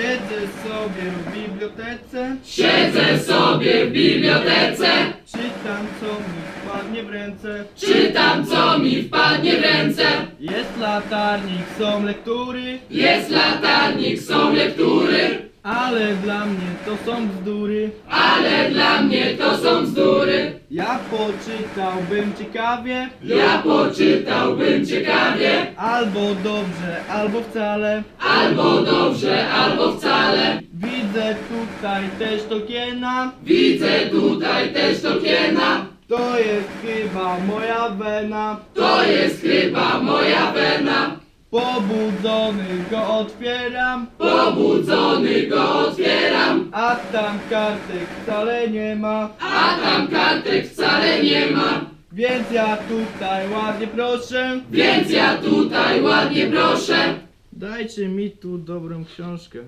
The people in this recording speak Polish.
Siedzę sobie w bibliotece, Siedzę sobie w bibliotece, czytam co mi wpadnie w ręce. czytam co mi wpadnie w ręce. Jest latarnik, są lektury, Jest latarnik, są lektury, ale dla mnie to są bzdury. ale dla mnie to są bzdury. Ja poczytałbym ciekawie, Ja poczytałbym ciekawie, albo dobrze, albo wcale. albo dobrze, albo wcale. Widzę tutaj też Tolkiena, Widzę tutaj też Tolkiena, to jest chyba moja wena. to jest chyba. Pobudzony go otwieram, Pobudzony go otwieram, a tam kartek wcale nie ma. a tam kartek wcale nie ma. Więc ja tutaj ładnie proszę, Więc ja tutaj ładnie proszę, dajcie mi tu dobrą książkę.